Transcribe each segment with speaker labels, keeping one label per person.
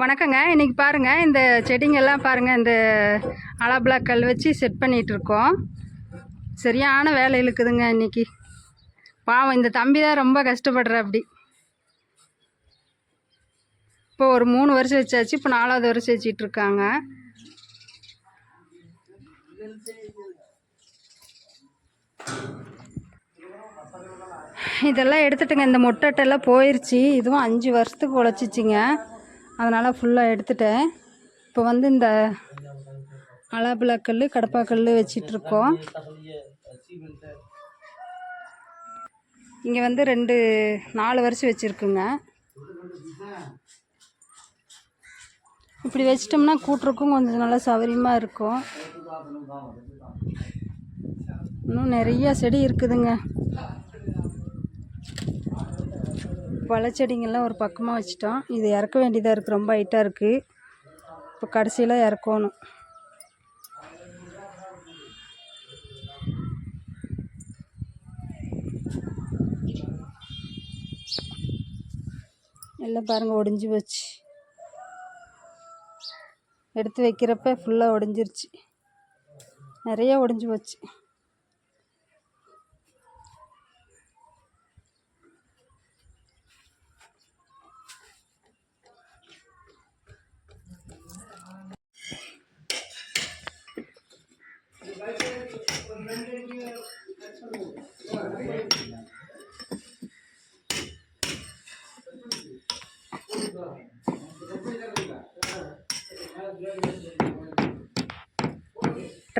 Speaker 1: வணக்கங்க. இன்னைக்கு பாருங்க இந்த செடிங்கெல்லாம் பாருங்க இந்த அலாபிளாக் கல் வச்சு செட் பண்ணிட்டு இருக்கோம். சரியான வேலை இழுக்குதுங்க இன்னைக்கு. பாவம் இந்த தம்பி தான் ரொம்ப கஷ்டப்படுற அப்படி. இப்போ ஒரு மூணு வருஷம் வச்சாச்சு இப்போ நாலாவது வருஷம் வச்சிட்டு இருக்காங்க. இதெல்லாம் எடுத்துட்டுங்க இந்த மொட்டட்டெல்லாம் போயிருச்சு. இதுவும் அஞ்சு வருஷத்துக்கு உழைச்சிச்சிங்க. அதனால் ஃபுல்லாக எடுத்துட்டேன். இப்போ வந்து இந்த அலாபிளாக்கல் கடப்பாக்கல் வச்சிட்ருக்கோம். இங்கே வந்து ரெண்டு நாலு வருஷம் வச்சுருக்குங்க. இப்படி வச்சிட்டோம்னா கூட்டுறக்கும் கொஞ்சம் நல்லா சௌகரியமாக இருக்கும். இன்னும் நிறையா செடி இருக்குதுங்க. பழச்செடிங்கள்லாம் ஒரு பக்கமாக வச்சிட்டோம். இது இறக்க வேண்டியதாக இருக்குது ரொம்ப ஹைட்டாக இருக்குது இப்போ கடைசியில் இறக்கணும். எல்லாம் பாருங்கள் ஒடிஞ்சு போச்சு. எடுத்து வைக்கிறப்ப ஃபுல்லாக ஒடிஞ்சிருச்சு. நிறைய ஒடிஞ்சு போச்சு.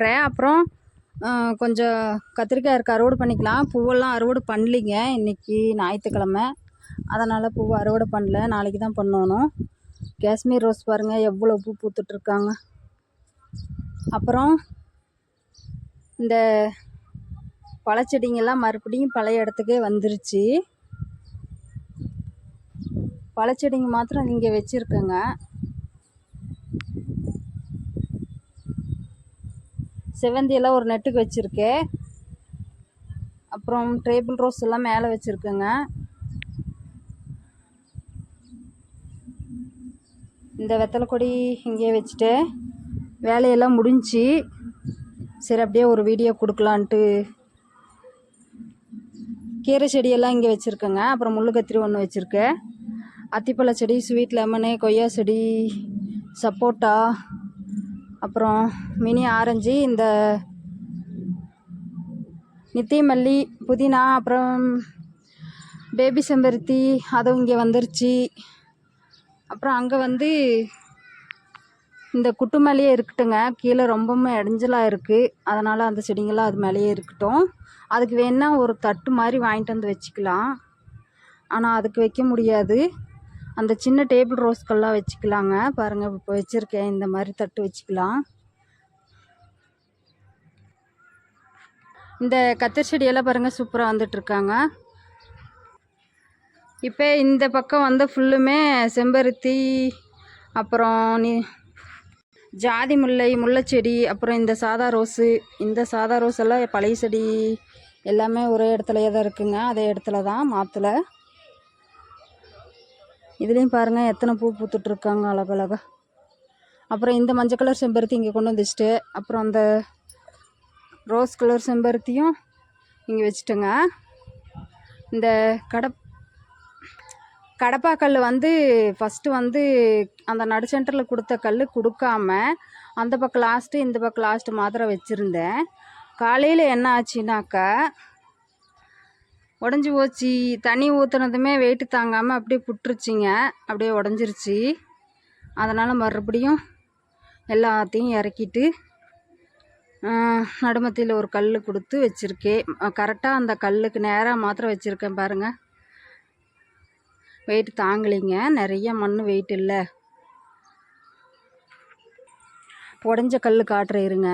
Speaker 1: ட்ரே அப்புறம் கொஞ்சம் கத்திரிக்காய் இருக்க அறுவடை பண்ணிக்கலாம். பூவெல்லாம் அறுவடை பண்ணலிங்க. இன்னைக்கு ஞாயிற்றுக்கிழமை. அதனால் பூவை அறுவடை பண்ணல. நாளைக்கு தான் பண்ணணும். காஷ்மீர் ரோஸ் பாருங்கள் எவ்வளோ பூ பூத்துட்ருக்காங்க அப்புறம் இந்த பழச்செடிங்கெல்லாம் மறுபடியும் பழைய இடத்துக்கே வந்துருச்சு. பழச்செடிங்க மாத்திரம் இங்கே வச்சுருக்கேங்க. செவ்வந்தியெல்லாம் ஒரு நெட்டுக்கு வச்சுருக்கேன் அப்புறம் டேபிள் ரோஸ் எல்லாம் மேலே வச்சுருக்கேங்க. இந்த வெத்தலை கொடி இங்கேயே வச்சுட்டு வேலையெல்லாம் முடிஞ்சுச்சு சரி அப்படியே ஒரு வீடியோ கொடுக்கலான்ட்டு. கீரை செடியெல்லாம் இங்கே வச்சுருக்கேங்க. அப்புறம் முள்ளு கத்திரி ஒன்று வச்சுருக்கேன். அத்திப்பழ செடி ஸ்வீட் லெமனு கொய்யா செடி சப்போட்டா அப்புறம் மினி ஆரஞ்சு இந்த நித்திய மல்லி புதினா அப்புறம் பேபி செம்பருத்தி அதுவும் இங்கே வந்துருச்சு. அப்புறம் அங்கே வந்து இந்த குட்டு மேலேயே இருக்கட்டுங்க. கீழே ரொம்பவுமே இடைஞ்சலாக இருக்குது அதனால் அந்த செடிங்கள்லாம் அது மேலேயே இருக்கட்டும். அதுக்கு வேணால் ஒரு தட்டு மாதிரி வாங்கிட்டு வந்து வச்சுக்கலாம். ஆனால் அதுக்கு வைக்க முடியாது. அந்த சின்ன டேபிள் ரோஸ்கெல்லாம் வச்சுக்கலாங்க. பாருங்கள் இப்போ வச்சுருக்கேன். இந்த மாதிரி தட்டு வச்சுக்கலாம். இந்த கத்திரி செடியெல்லாம் பாருங்கள் சூப்பராக வந்துட்டுருக்காங்க. இப்போ இந்த பக்கம் வந்து ஃபுல்லுமே செம்பருத்தி அப்புறம் நீ ஜாதி முல்லை முல்லைச்செடி அப்புறம் இந்த சாதா ரோஸு. இந்த சாதா ரோஸ் எல்லாம் பழைய செடி எல்லாமே ஒரே இடத்துலையே தான் இருக்குங்க. அதே இடத்துல தான் மாற்றலை இதுலேயும் பாருங்கள் எத்தனை பூ பூத்துட்ருக்காங்க அழகழகா. அப்புறம் இந்த மஞ்சள் கலர் செம்பருத்தி இங்கே கொண்டு வந்துச்சுட்டு அப்புறம் அந்த ரோஸ் கலர் செம்பருத்தியும் இங்கே வச்சுட்டேங்க. இந்த கடப் கடப்பாக்கல் வந்து ஃபஸ்ட்டு வந்து அந்த நடு சென்டரில் கொடுத்த கல் கொடுக்காம அந்த பக்கம் லாஸ்ட்டு இந்த பக்கம் லாஸ்ட்டு மாத்திரம் வச்சுருந்தேன். காலையில் என்ன ஆச்சுனாக்கா உடஞ்சி போச்சு. தண்ணி ஊற்றுனதுமே வெயிட்டு தாங்காமல் அப்படியே புட்டுருச்சிங்க. அப்படியே உடஞ்சிருச்சு. அதனால் மறுபடியும் எல்லாத்தையும் இறக்கிட்டு நடுமத்தியில் ஒரு கல் கொடுத்து வச்சுருக்கேன். கரெக்டாக அந்த கல்லுக்கு நேராக மாத்திரம் வச்சுருக்கேன் பாருங்கள் வெயிட் தாங்கலைங்க. நிறைய மண் வெயிட் இல்லை. உடஞ்ச கல் காட்டுற இருங்க.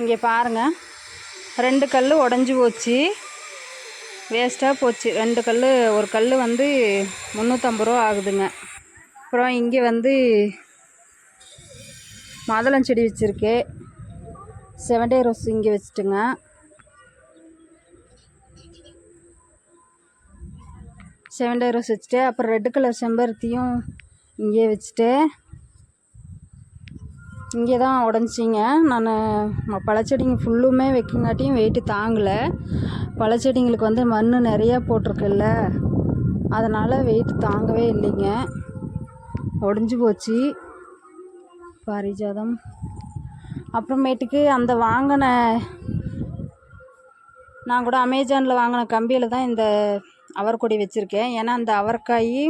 Speaker 1: இங்கே பாருங்கள் ரெண்டு கல் உடஞ்சி போச்சு. வேஸ்ட்டாக போச்சு. ரெண்டு கல் ஒரு கல் வந்து முந்நூற்றம்பது ரூபா ஆகுதுங்க. அப்புறம் இங்கே வந்து மாதுளம் செடி வச்சுருக்கேன் செவன்டே ரோஸ் இங்கே வச்சுட்டுங்க. செவன்டே ரோஸ் வச்சுட்டு அப்புறம் ரெட் கலர் செம்பருத்தியும் இங்கேயே வச்சுட்டு இங்கே தான் உடஞ்சிங்க நான் பழச்செடிங்க ஃபுல்லுமே வைக்கங்காட்டியும் வெயிட்டு தாங்கலை. பழச்செடிங்களுக்கு வந்து மண் நிறையா போட்டிருக்குல்ல. அதனால் வெயிட் தாங்கவே இல்லைங்க. உடஞ்சி போச்சு. பாரிஜாதம். அப்புறமேட்டுக்கு அந்த வாங்கின நான் கூட அமேசானில் வாங்கின கம்பியில் தான் இந்த அவரைக்கொடி வச்சுருக்கேன். ஏன்னா அந்த அவரைக்காய்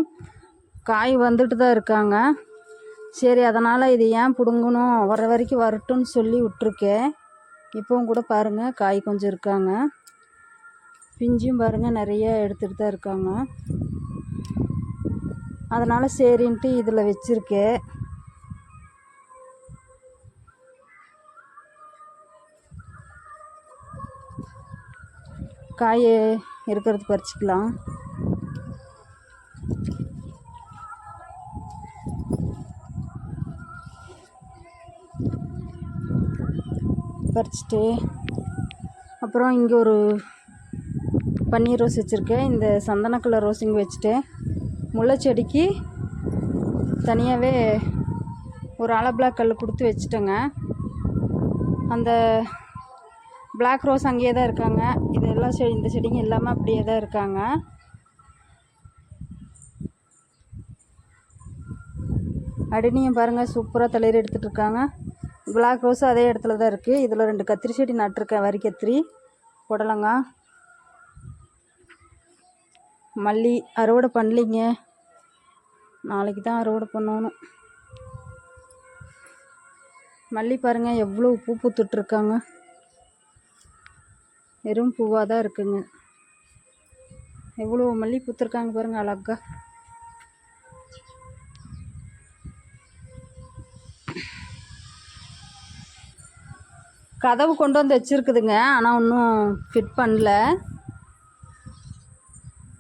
Speaker 1: காய் வந்துட்டு தான் இருக்காங்க. சரி அதனால் இது ஏன் பிடுங்கணும்? வர வரைக்கும் வரட்டும்னு சொல்லி விட்ருக்கேன் இப்போவும் கூட பாருங்கள் காய் கொஞ்சம் இருக்காங்க. பிஞ்சும் பாருங்கள் நிறைய எடுத்துகிட்டு தான் இருக்காங்க. அதனால் சரின்ட்டு இதில் வச்சுருக்கேன். காய் இருக்கிறது பறிச்சிக்கலாம். பறிச்சுட்டு அப்புறம் இங்கே ஒரு பன்னீர் ரோஸ் வச்சுருக்கேன். இந்த சந்தன கலர் ரோஸ் இங்கே முல்லை செடிக்கு தனியாகவே ஒரு அலை பிளாக் கல் கொடுத்து வச்சுட்டேங்க. அந்த பிளாக் ரோஸ் அங்கேயே தான் இருக்காங்க. இது எல்லா செடி இந்த செடிங்க எல்லாமே அப்படியே தான் இருக்காங்க. அடினியும் பாருங்கள் சூப்பராக தளிர் எடுத்துகிட்டு இருக்காங்க. பிளாக் ரோஸும் அதே இடத்துல தான் இருக்குது இதில் ரெண்டு கத்திரி செடி நட்டிருக்கேன். வரி கத்திரி புடலங்காய் மல்லி. அறுவடை பண்ணலிங்க. நாளைக்கு தான் அறுவடை பண்ணணும். மல்லி பாருங்கள் எவ்வளோ பூ பூத்துட்ருக்காங்க. வெறும் பூவாக தான் இருக்குங்க. எவ்வளோ மல்லி பூத்துருக்காங்க பாருங்கள் அழகா. கதவு கொண்டு வந்து வச்சுருக்குதுங்க. ஆனால் ஒன்றும் ஃபிட் பண்ணல.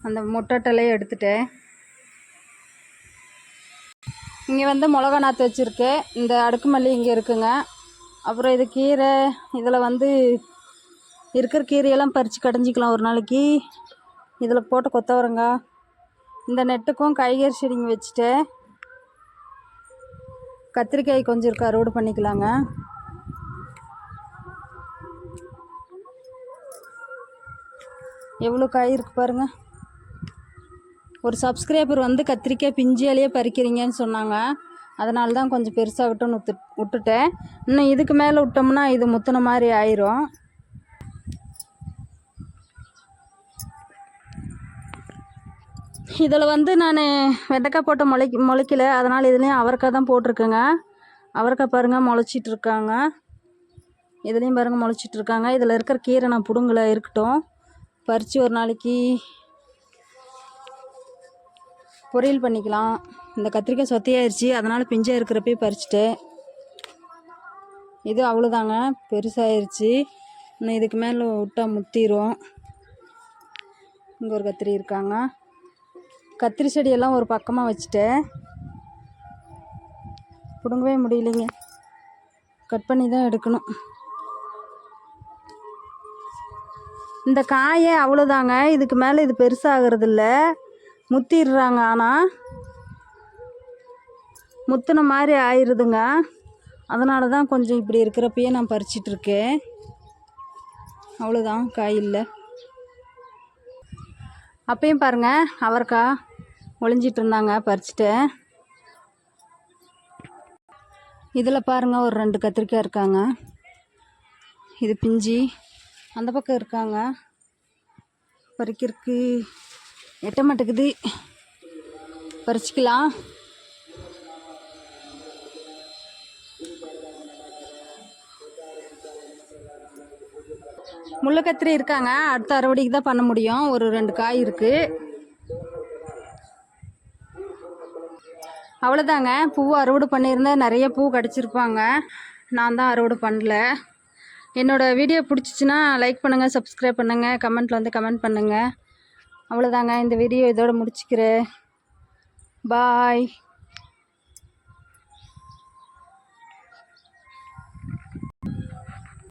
Speaker 1: அந்த முட்டட்டலையை எடுத்துட்டேன். இங்கே வந்து மிளகா நாற்று வச்சுருக்கேன் இந்த அடுக்கு மல்லி இங்கே இருக்குங்க. அப்புறம் இது கீரை. இதில் வந்து இருக்கிற கீரையெல்லாம் பறித்து கடைஞ்சிக்கலாம் ஒரு நாளைக்கு. இதில் போட்டு கொத்தவரங்காய் இந்த நெட்டுக்கும் காய்கறி செடிங்க வச்சுட்டேன். கத்திரிக்காய் கொஞ்சம் இருக்கு அறுவடை பண்ணிக்கலாங்க. எவ்வளோ காய் இருக்குது பாருங்கள் ஒரு சப்ஸ்கிரைபர் வந்து கத்திரிக்காய் பிஞ்சியாலேயே பறிக்கிறீங்கன்னு சொன்னாங்க. அதனால தான் கொஞ்சம் பெருசாகட்டும்னு விட்டு விட்டுட்டேன். இன்னும் இதுக்கு மேலே விட்டோம்னா இது முத்தின மாதிரி ஆயிரும். இதில் வந்து நான் வெண்டைக்காய் போட்ட முளை முளைக்கல. அதனால் இதுலேயும் அவரைக்காய் தான் போட்டிருக்கேங்க. அவரைக்காய் பாருங்கள் முளைச்சிட்டு இருக்காங்க. இதுலேயும் பாருங்கள் முளைச்சிட்டு இருக்காங்க. இதில் இருக்கிற கீரை நான் பிடுங்கல இருக்கட்டும். பறித்து ஒரு நாளைக்கு பொரியல் பண்ணிக்கலாம். இந்த கத்திரிக்காய் சொத்தையாயிருச்சு. அதனால் பிஞ்சாக இருக்கிறப்பே பறிச்சுட்டு இது அவ்வளோதாங்க பெருசாகிருச்சு இன்னும் இதுக்கு மேலே விட்டால் முத்திரும். இங்கே ஒரு கத்திரி இருக்காங்க. கத்திரி செடியெல்லாம் ஒரு பக்கமாக வச்சுட்டேன். பிடுங்கவே முடியலைங்க. கட் பண்ணி தான் எடுக்கணும். இந்த காயே அவ்வளோதாங்க. இதுக்கு மேலே இது பெருசாகிறது இல்லை முத்திடுறாங்க ஆனால் முத்தின மாதிரி ஆயிடுதுங்க அதனால தான் கொஞ்சம் இப்படி இருக்கிறப்பயே நான் பறிச்சிட்ருக்கேன். அவ்வளோதான் காய் இல்லை. அப்பயும் பாருங்கள் அவரைக்காய் ஒளிஞ்சிட்டு இருந்தாங்க பறிச்சிட்டேன். இதில் பாருங்கள் ஒரு ரெண்டு கத்திரிக்காய் இருக்காங்க. இது பிஞ்சி. அந்த பக்கம் இருக்காங்க. பறிக்கிறதுக்கு எட்ட மாட்டேங்குது. பறிச்சிக்கலாம். முள்ளக்கத்திரி இருக்காங்க. அடுத்த அறுவடைக்கு தான் பண்ண முடியும். ஒரு ரெண்டு காய் இருக்குது அவ்வளோதாங்க பூ அறுவடை பண்ணியிருந்தேன் நிறைய பூ கிடச்சிருப்பாங்க. நான் தான் அறுவடை பண்ணல. என்னோடய வீடியோ பிடிச்சிச்சின்னா லைக் பண்ணுங்கள் சப்ஸ்கிரைப் பண்ணுங்கள் கமெண்ட்டில் வந்து கமெண்ட் பண்ணுங்கள் அவ்வளோதாங்க இந்த வீடியோ இதோட முடிச்சுக்கிறேன். பாய்